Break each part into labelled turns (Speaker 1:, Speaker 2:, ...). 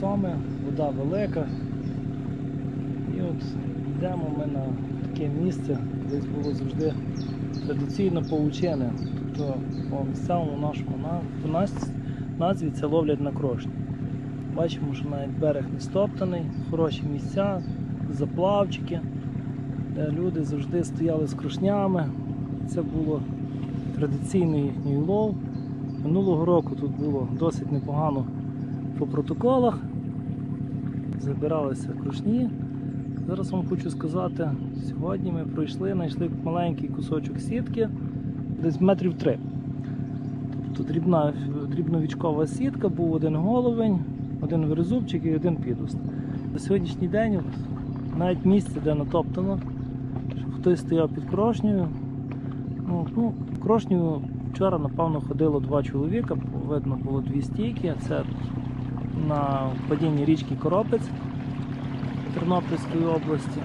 Speaker 1: соми, вода велика. І от йдемо ми на таке місце, десь було завжди традиційно паучини. Тобто по місцевому нашому назві це ловлять на крошні. Бачимо, що навіть берег не стоптаний, хороші місця, заплавчики, де люди завжди стояли з крушнями. Це було традиційний їхній лов. Минулого року тут було досить непогано по протоколах. Забиралися крушні. Зараз вам хочу сказати, сьогодні ми пройшли, знайшли маленький кусочок сітки, десь метрів три. Тобто дрібна, дрібновічкова сітка, був один головень, один верзубчик і один підуст. На сьогоднішній день навіть місце, де натоптано, щоб хтось стояв під крошнею. Ну, ну, крошнею вчора, напевно, ходило два чоловіка, видно було дві стійки. Це на падінні річки Коропець Тернопільської області.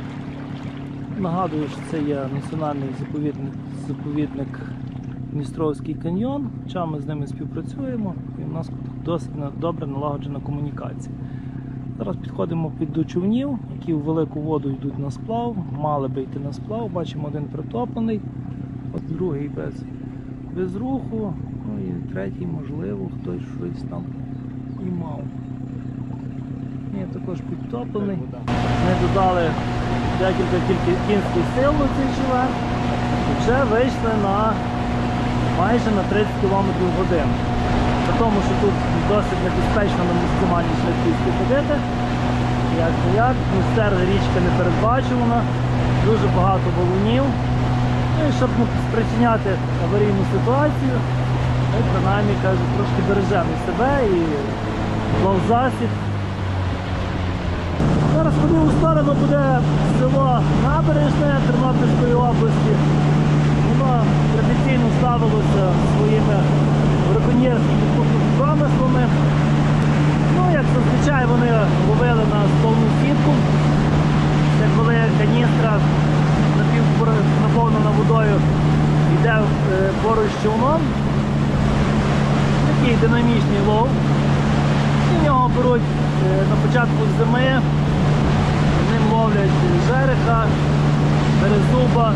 Speaker 1: Нагадую, що це є національний заповідник, заповідник Дністровський каньйон. Хоча ми з ними співпрацюємо і в нас досить добре налагоджена комунікація. Зараз підходимо під до човнів, які в велику воду йдуть на сплав, мали би йти на сплав. Бачимо один притоплений, от другий без, без руху, ну і третій, можливо, хтось щось там і мав. Ні, також підтоплений. Ми додали декілька кілька кінських сил на цей човен і вже вийшли на майже на 30 км в годину. При тому, що тут досить небезпечно на максимальній швидкості ходити. Як не як, містер річка не передбачувана, дуже багато валунів. Ну і щоб не спричиняти аварійну ситуацію, ми принаймні кажу, трошки бережемо себе і засіб. Зараз по ліву сторону буде село Набережне Тернопільської області. Воно традиційно ставилося своїми браконьєрськими промислами. Ну, як зазвичай вони ловили на повну сітку. Це коли каністра наповнена водою йде е, поруч з човном. Такий динамічний лов. І в нього беруть е, на початку зими, ловлять жереха, березуба,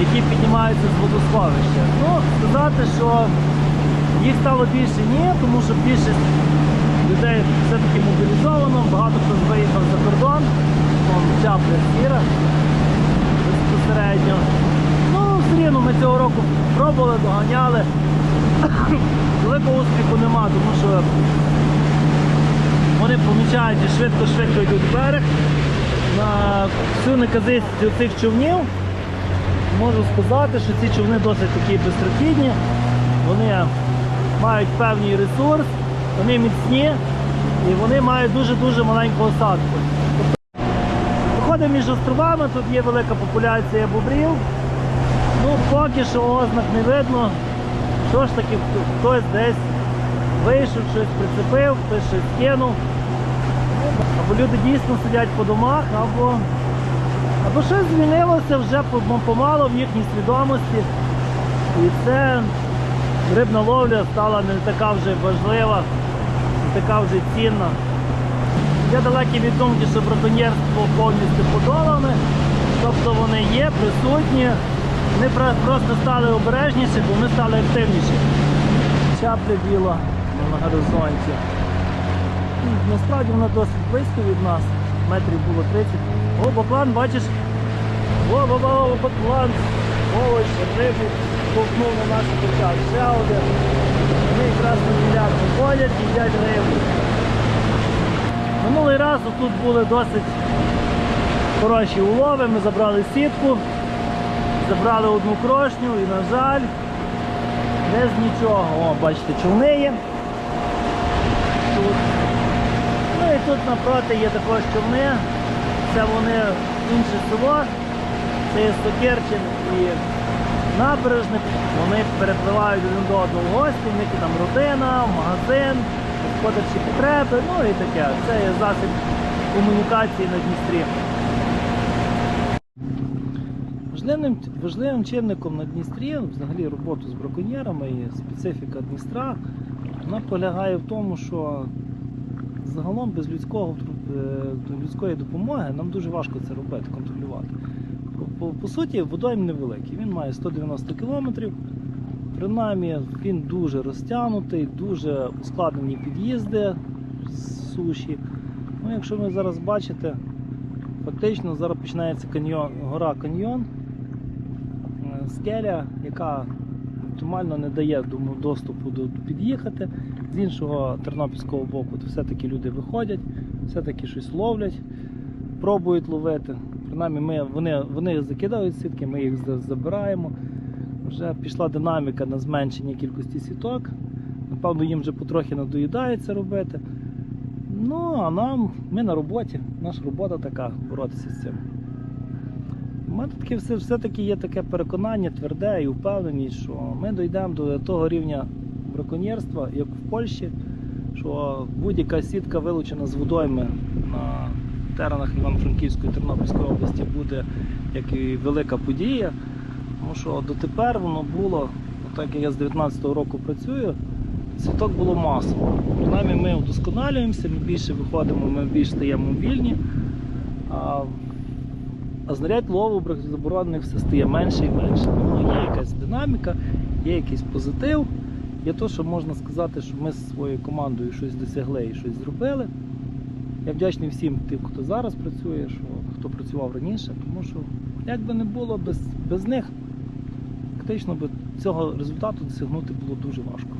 Speaker 1: які піднімаються з водосховища. Ну, сказати, що їх стало більше ні, тому що більшість людей все-таки мобілізовано, багато хто виїхав за кордон, чапля сіра безпосередньо. Ну, все ми цього року пробували, доганяли. Великого успіху нема, тому що вони помічають і швидко-швидко йдуть в берег. На всю неказистість цих човнів можу сказати, що ці човни досить такі безпрохідні. Вони мають певний ресурс, вони міцні і вони мають дуже-дуже маленьку осадку. Проходимо між островами, тут є велика популяція бобрів. Ну, поки що ознак не видно. Що ж таки хтось десь вийшов, щось прицепив, щось кинув. Або люди дійсно сидять по домах, або, або щось змінилося вже пом- помало в їхній свідомості. І це рибна ловля стала не така вже важлива, не така вже цінна. Я далекий від думки, що браконьєрство повністю подолане, тобто вони є, присутні. Ми просто стали обережніші, бо ми стали активніші. Чапля біла на горизонті. Ну, Насправді вона досить близько від нас, метрів було 30. О, баклан, бачиш? О, баба, о, баклан. Овоч, рибу ковтнув на наш почат. Ще один. Вони якраз на мільярд ходять, їдять рибу. Минулий раз тут були досить хороші улови, ми забрали сітку, забрали одну крошню і, на жаль, без нічого. О, бачите, човни є. Тут. Ну і тут напроти є також човни. Це вони інше село. Це є Сокирчин і набережник. Вони перепливають один до одного в гості, в них там родина, магазин, господарчі потреби, ну і таке. Це є засіб комунікації на Дністрі. Важливим, важливим чинником на Дністрі, взагалі роботу з браконьєрами і специфіка Дністра, вона полягає в тому, що загалом без людського е, людської допомоги нам дуже важко це робити, контролювати. По, по, суті, водойм невеликий. Він має 190 кілометрів. Принаймні він дуже розтягнутий, дуже ускладнені під'їзди з суші. Ну, якщо ви зараз бачите, фактично зараз починається каньйон, гора каньйон, е, скеля, яка оптимально не дає думаю, доступу до під'їхати. З іншого тернопільського боку все-таки люди виходять, все-таки щось ловлять, пробують ловити. Принаймні ми, вони, вони закидають сітки, ми їх забираємо. Вже пішла динаміка на зменшення кількості сіток. Напевно, їм вже потрохи надоїдається робити. Ну, а нам, ми на роботі. Наша робота така боротися з цим. У мене все, все-таки є таке переконання тверде і впевненість, що ми дійдемо до того рівня браконьєрства, як в Польщі, що будь-яка сітка вилучена з водойми на теренах Івано-Франківської Тернопільської області буде як і велика подія. Тому що дотепер воно було, так як я з 19-го року працюю, сіток було масово. Принаймні ми вдосконалюємося, ми більше виходимо, ми більш стаємо мобільні. А, а знарядь лову заборонених все стає менше і менше. Ну, є якась динаміка, є якийсь позитив. Є те, що можна сказати, що ми з своєю командою щось досягли і щось зробили. Я вдячний всім тим, хто зараз працює, що, хто працював раніше, тому що як би не було без, без них, фактично би цього результату досягнути було дуже важко.